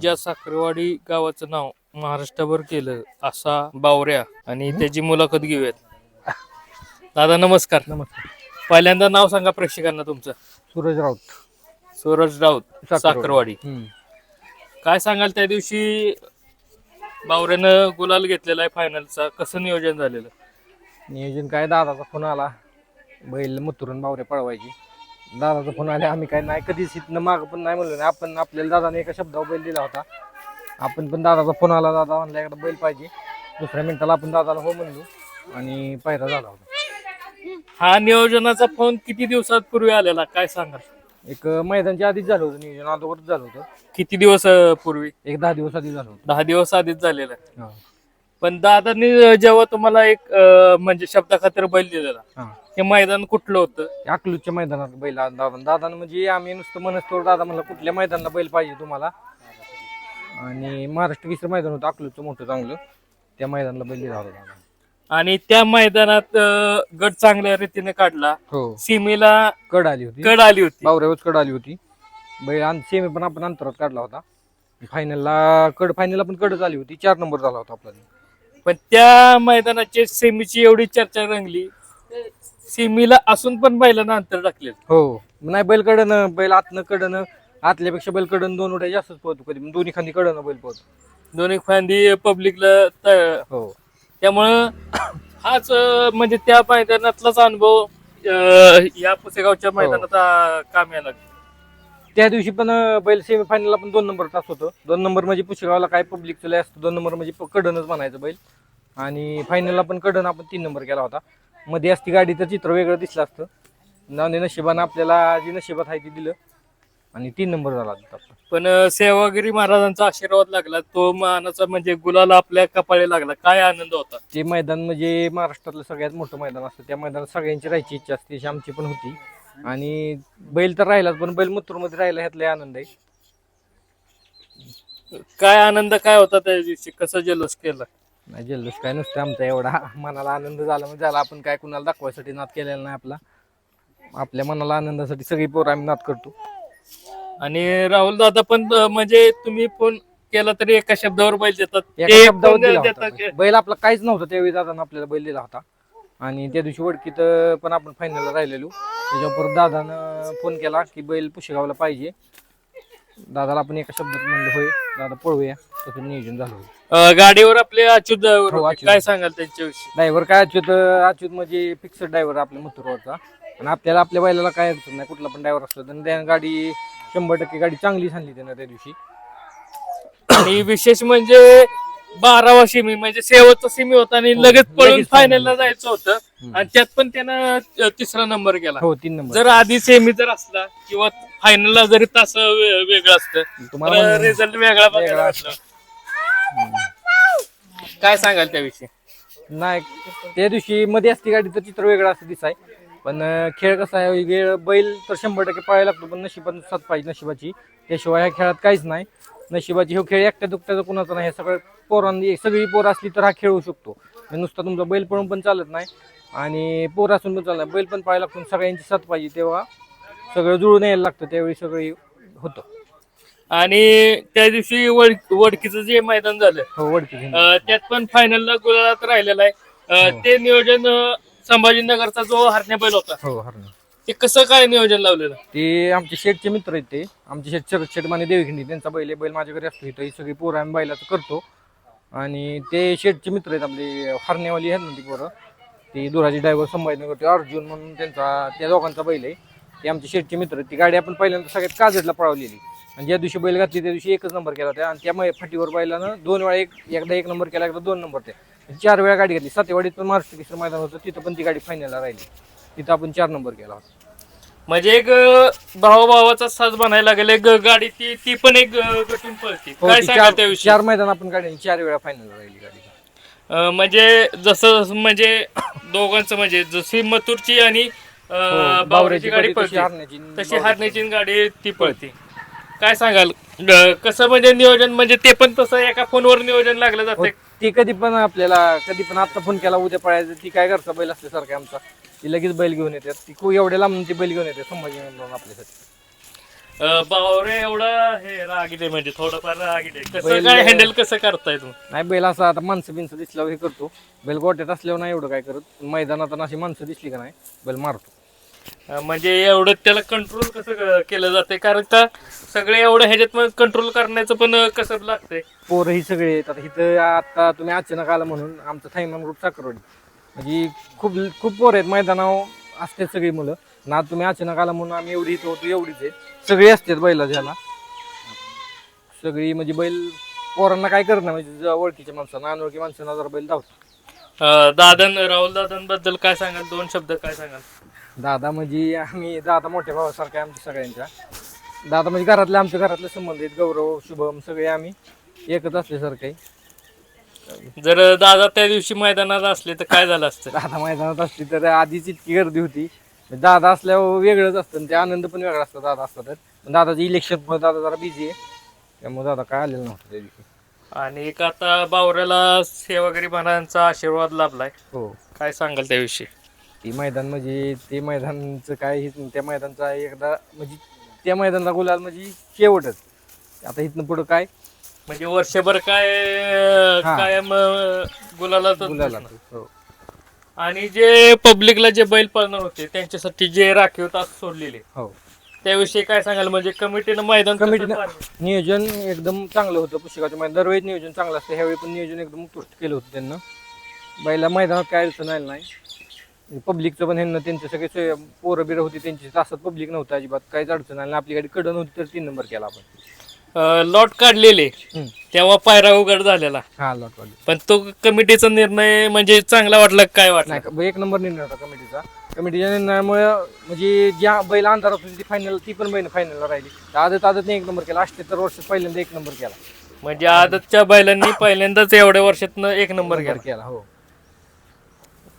ज्या साखरवाडी गावाचं नाव महाराष्ट्रभर केलं असा बावऱ्या आणि त्याची मुलाखत घेऊयात. दादा नमस्कार. नमस्कार. पहिल्यांदा नाव सांगा प्रेक्षकांना तुमचं. सूरज राऊत. सूरज राऊत साखरवाडी. काय सांगाल त्या दिवशी बावऱ्यानं गुलाल घेतलेला आहे फायनलचा कसं नियोजन झालेलं? नियोजन काय दादाचा फोन आला. बैल मुतरून बावरे पळवायची. दादाचा फोन आला आम्ही काय नाही कधीच इथनं मागं पण नाही म्हणलो. नाही आपण आपल्याला दादाने एका शब्दावर बैल दिला होता. आपण पण दादाचा फोन आला दादा म्हणला एकदा बैल पाहिजे. दुसऱ्या मिनिटाला आपण दादाला हो म्हणलो आणि पायरा झाला होता. हा नियोजनाचा फोन किती दिवसात पूर्वी आलेला काय सांगाल? एक मैदानच्या आधीच झालं होतं नियोजन अगोदरच झालं होतं. किती दिवस अं, पूर्वी? एक दहा दिवस आधी झालं होतं. दहा दिवस आधीच झालेलं. आहे. पण दादांनी जेव्हा तुम्हाला एक अं, म्हणजे शब्दाखातर बैल दिलेला हा. हे मैदान कुठलं होतं? ते अकलूजच्या मैदानात बैल आ- दादा. दादा म्हणजे आम्ही नुसतं मनस्तोर दादा म्हणलं कुठल्या मैदानाला बैल पाहिजे तुम्हाला? आणि महाराष्ट्र केसरी मैदान होतं अकलूजचं मोठं चांगलं. त्या मैदानाला बैल दिला होता दादा आणि त्या मैदानात अं, गट चांगल्या रीतीने काढला. हो. सीमेला कड आली होती. कड आली होती. बावऱ्यावरच कड आली होती. बैल आणि सेमी पण आपण अंतरात काढला होता. फायनलला कड फायनलला पण कडच आली होती. चार नंबर झाला होता आपला. पण त्या मैदानाची सेमीची एवढी चर्चा रंगली. सेमीला असून पण बैलांना अंतर टाकले हो. नाही बैल कडनं बैल आतनं कडनं आतल्यापेक्षा बैल कडन दोन उड्या जास्तच पोहतो कधी. दोन्ही खांदी कडनं बैल पोहतो दोन्ही फांदी पब्लिकला हो. त्यामुळं हाच म्हणजे त्या मैदानातलाच अनुभव या पुसेगावच्या मैदानात अं, कामी आला. त्या दिवशी पण बैल सेमी फायनलला पण दोन नंबर तास होतं. दोन नंबर म्हणजे पुशेगावला काय पब्लिकचं लय असतं दोन नंबर म्हणजे कडनच म्हणायचं बैल. आणि फायनलला पण कडन आपण तीन नंबर केला होता. मध्ये असती गाडी तर चित्र वेगळं दिसलं असतं. नावने नशिबानं आपल्याला जी नशिबात आहे ती दिलं. आणि तीन नंबर झाला आपला. पण सेवागिरी महाराजांचा आशीर्वाद लागला. तो मानाचा म्हणजे गुलाला आपल्या कपाळी लागला. काय आनंद होता? ते मैदान म्हणजे महाराष्ट्रातलं सगळ्यात मोठं मैदान असतं. त्या मैदानात सगळ्यांची राहायची इच्छा असते आमची पण होती. आणि बैल तर राहिलाच पण बैलमध्ये राहिला ह्यातला आनंद आहे. काय आनंद काय होता त्या दिवशी? कसं जल्लोष केला? नाही जल्लोष काय नसतं आमचा एवढा. मनाला आनंद झाला म्हणजे झाला. आपण काय कुणाला दाखवायसाठी नाद केलेला नाही आपला. आपल्या मनाला आनंदासाठी सगळी पोरं आम्ही नाद करतो. आणि राहुल दादा पण अं, म्हणजे तुम्ही फोन केला तरी एका शब्दावर बैल देतात. एका ते शब्दावर पण दिला देतात होता. की- बैल आपला काहीच नव्हतं त्यावेळी दादानं आपल्याला बैल दिला होता. आणि त्या दिवशी वडकीत पण आपण फायनलला राहिलेलो. त्याच्यावर परत दादानं फोन केला की बैल पुशेगावला पाहिजे. दादाला आपण एका शब्दात म्हणलं होय दादा पळूया. तसं नियोजन झालं होतं. अं, गाडीवर आपले अच्युत driver हो, होते. अच्युत. काय सांगाल त्यांच्याविषयी? ड्रायव्हर काय अच्युत अच्युत म्हणजे फिक्सड ड्रायव्हर आपल्या मथुरवरचा. आणि आपल्याला आपल्या बैलाला काय अडचण नाही कुठला पण ड्रायव्हर असतो तर त्या गाडी शंभर टक्के गाडी चांगलीच आणली त्यानं त्या दिवशी. आणि विशेष म्हणजे बारावा सिमी म्हणजे शेवटचा सिमी होता आणि हो, लगेच पळून लगेच फायनलला ला. जायचं होतं. हम्म. आणि त्यात पण त्यानं अं, तिसरा नंबर केला हो तीन नंबर जर आधी सेमी जर असला किंवा फायनलला जरी तास वे- वेगळं असतं तुम्हाला रिझल्ट वेगळा बघायला. काय सांगाल त्याविषयी नाही त्या दिवशी मध्ये असती गाडी तर चित्र वेगळं असं दिसाय. पण अं, खेळ कसा आहे वेळ बैल तर शंभर टक्के पाहायला लागतो पण नशिबात साथ पाहिजे नशिबाची. त्याशिवाय ह्या खेळात काहीच नाही. नशिबाची हो खेळ एकट्या दुकट्याचा कुणाचा नाही. हे सगळं पोरांनी सगळी पोरं असली तर हा खेळू शकतो. म्हणजे नुसता तुमचा बैल पळून पण चालत नाही. आणि पोर असून पण चालत बैल पण पाहायला लागतो. सगळ्यांची साथ पाहिजे तेव्हा सगळं जुळून यायला लागतं. त्यावेळी सगळं होतं. आणि त्या दिवशी वड- वडकीचं जे मैदान झालं हो वडकी अं, त्यात पण फायनलला गुलाबात राहिलेला आहे. अं, हो. ते नियोजन अं, संभाजीनगरचा जो हरण्या बैल होता हो हरणं ते कसं काय नियोजन लावलेलं? ते आमचे शेठचे मित्र आहेत ते. आमचे शेठ शरद शेठ माने देवखिंडी त्यांचा बैल आहे, बैल माझ्या घरी असतो इथं. ही सगळी पोरं आम्ही बैलाचं करतो. आणि ते शेठचे मित्र आहेत आपले हरण्यावाली आहेत ना ती पोरं. ती दुराजी ड्रायव्हर संभाजीनगर ते अर्जुन म्हणून त्यांचा त्या दोघांचा बैल आहे. ते आमचे शेठचे मित्र आहेत. ती गाडी आपण पहिल्यांदा सगळ्यात काजडला पळवलेली. आणि ज्या दिवशी बैल घातली त्या दिवशी एकच नंबर केला होता. आणि त्या मै- फाटीवर बैलानं दोन वेळा एक एकदा एक नंबर केला एकदा दोन नंबर ते. चार वेळा गाडी घातली. सातेवाडीत पण महाराष्ट्र केसर मैदान होतं. तिथं पण ती गाडी फायनलला राहिली. तिथं आपण चार नंबर केला होता. म्हणजे एक भावा भावाचा साज बनायला लागेल एक गाडी ती ती पण एक गटून पळते. हो, काय ती सांगा चार त्याविषयी? चार मैदान आपण गाडी चार वेळा फायनल राहिली गाडी. अं, म्हणजे जसं म्हणजे दोघांचं म्हणजे जशी मथुरची आणि हो, बावऱ्याची गाडी तशी पळते. हरण्याची तशी हारण्याची गाडी ती पळते. काय सांगाल? कसं म्हणजे नियोजन म्हणजे ते पण तसं एका फोनवर नियोजन लागलं हो, जाते ती कधी पण आपल्याला कधी पण आता फोन केला उद्या पळायचं ती काय करता बैल असल्यासारखं आमचा. ती लगेच बैल घेऊन येतात. ती खूप एवढ्या लांब ती बैल घेऊन येते संभाजी आपल्यासाठी. अं, बावरे एवढा हे रागीट आहे म्हणजे थोडंफार रागीट आहे कसं बैल- काय हँडल कसं करताय तुम्ही? नाही बैल असं आता माणसं बिनसं दिसल्यावर हे करतो. बैल गोट्यात असल्यावर नाही एवढं काय करत. मैदानात अशी माणसं दिसली का नाही बैल मारतो. अं, म्हणजे एवढं त्याला कंट्रोल कसं क- केलं जाते कारण का सगळे एवढं ह्याच्यात मग कंट्रोल करण्याचं पण अं, कसं लागतंय? पोरं ही सगळे आहेत. आता इथं आता तुम्ही अचानक आला म्हणून आमचं थायमान ग्रुप साखरवाडी. म्हणजे खूप खूप पोरं आहेत मैदानावर असतात सगळी मुलं. ना तुम्ही अचानक आला म्हणून आम्ही एवढी इथं होतो एवढीच आहे सगळी असतात बैला ज्याला सगळी म्हणजे बैल पोरांना काय नाही म्हणजे ज- ओळखीच्या माणसांना अनोळखी माणसांना जरा बैल धावतो अं, दादन राहुल दादांबद्दल काय सांगाल? दोन शब्द काय सांगाल? दादा म्हणजे आम्ही दादा मोठ्या भावासारखे आमच्या सगळ्यांच्या. दादा म्हणजे घरातले आमच्या घरातले संबंध आहेत. गौरव शुभम सगळे आम्ही एकच असल्यासारखे आहे. जर दादा त्या दिवशी मैदानात असले तर काय झालं असतं? दादा मैदानात असली तर आधीच इतकी गर्दी होती. दादा असल्यावर वेगळंच असतं आणि ते आनंद पण वेगळा असतो दादा असला तर. पण दादाचं इलेक्शन दादा जरा बिझी आहे. त्यामुळे दादा काय आलेलं नव्हतं त्या दिवशी. आणि एक आता बावऱ्याला सेवागिरी महाराजांचा आशीर्वाद लाभलाय. हो. काय सांगाल त्याविषयी ती मैदान म्हणजे ते मैदानचं काय नाही. त्या मैदानचा एकदा म्हणजे त्या मैदानाला गुलाल म्हणजे शेवटच. आता इथनं पुढं काय? म्हणजे वर्षभर काय हा. कायम अं, गुलाला हो. आणि जे पब्लिकला जे बैल पाळणार होते त्यांच्यासाठी जे राखीव तास सोडलेले हो. त्याविषयी काय सांगाल? म्हणजे कमिटीनं मैदान कसं कमिटीनं नियोजन एकदम चांगलं होतं पुस्तकाच्या मैदान. दरवेळी नियोजन चांगलं असतं. ह्यावेळी पण नियोजन एकदम उत्कृष्ट केलं होतं त्यांना. बैला मैदानात काय अडचण आली नाही. पब्लिकचं पण ह्यांना त्यांचे सगळे सोय- पोरं बिरं होती त्यांची तासात पब्लिक नव्हतं अजिबात. काहीच अडचण आली नाही. आपली गाडी कडन होती तर तीन नंबर केला आपण. लॉट काढलेले. तेव्हा पायरा उघड झालेला. हा लॉट वाली पण तो कमिटीचा निर्णय म्हणजे चांगला वाटला का काय वाटला? नाही एक नंबर निर्णय होता कमिटीचा. कमिटीच्या निर्णयामुळे म्हणजे ज्या बैल अंधारात होती ती फायनल ती पण बैल फायनलला राहिली. आदत आदतने एक नंबर केला. अठ्ठ्याहत्तर वर्षात पहिल्यांदा एक नंबर केला. म्हणजे आदतच्या बैलांनी पहिल्यांदाच एवढ्या वर्षातनं एक नंबर नंबर केला. केला हो.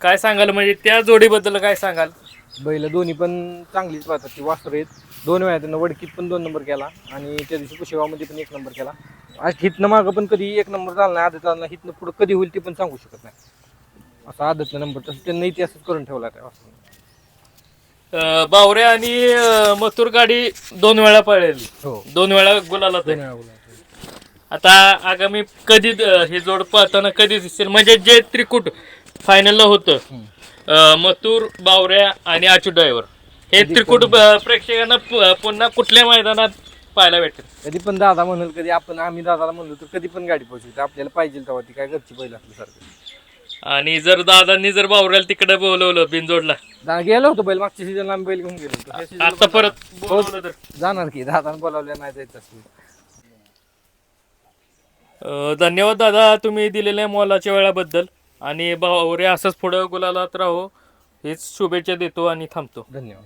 काय सांगाल? म्हणजे त्या जोडीबद्दल काय सांगाल? बैल दोन्ही पण चांगलीच पाहतात ती वासर आहेत. दोन वेळा त्यांना वडकीत पण दोन नंबर केला आणि त्या दिवशी कुशेगावमध्ये पण एक नंबर केला. आज हितनं मागं पण कधी एक नंबर झाला नाही आदत आला हितनं पुढं कधी होईल ते पण सांगू शकत नाही. असा आदतला नंबर तसं त्यांना इतिहासच करून ठेवला त्या वासरानं. अं, बावरे आणि अं, मथुर गाडी दोन वेळा पळलेली हो. दोन वेळा गुलाला दोन वेळा बोला आता आगामी कधी अं, हे जोड पळताना कधी दिसेल? म्हणजे जे त्रिकूट फायनलला होतं अं, मथुर बावऱ्या आणि आचू ड्रायव्हर हे त्रिकूट प्रेक्षकांना प- पुन्हा कुठल्या मैदानात पाहायला भेटेल? कधी पण दादा म्हणेल कधी आपण आम्ही दादाला म्हणलो तर कधी पण गाडी पोहोचू आपल्याला पाहिजे तेव्हा ती काय घरची बैल असल्यासारखं आणि जर दादांनी जर बावऱ्याला तिकडे बोलवलं बिनजोडला? दा गेलो होतो बैल मागच्या सीझनला आम्ही बैल घेऊन गेलो होतो. season आता परत बोलवलं तर? जाणार की दादा बोलावल्या नाही जायचं असेल. अं, धन्यवाद दादा तुम्ही दिलेल्या मोलाच्या वेळाबद्दल. आणि बावरे असंच पुढं गुलालात राहो. हेच शुभेच्छा देतो आणि थांबतो. धन्यवाद.